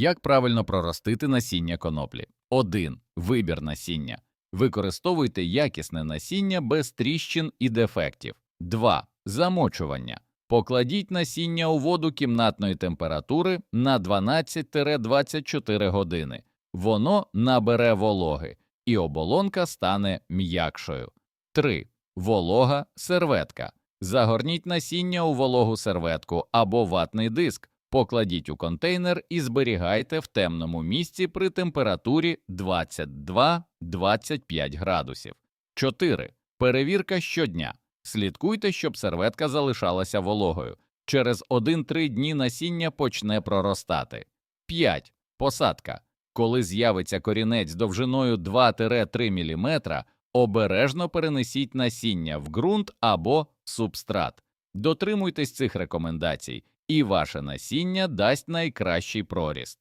Як правильно проростити насіння коноплі? 1. Вибір насіння. Використовуйте якісне насіння без тріщин і дефектів. 2. Замочування. Покладіть насіння у воду кімнатної температури на 12-24 години. Воно набере вологи, і оболонка стане м'якшою. 3. Волога серветка. Загорніть насіння у вологу серветку або ватний диск, покладіть у контейнер і зберігайте в темному місці при температурі 22-25 градусів. 4. Перевірка щодня. Слідкуйте, щоб серветка залишалася вологою. Через 1-3 дні насіння почне проростати. 5. Посадка. Коли з'явиться корінець довжиною 2-3 мм, обережно перенесіть насіння в ґрунт або субстрат. Дотримуйтесь цих рекомендацій, і ваше насіння дасть найкращий проріст.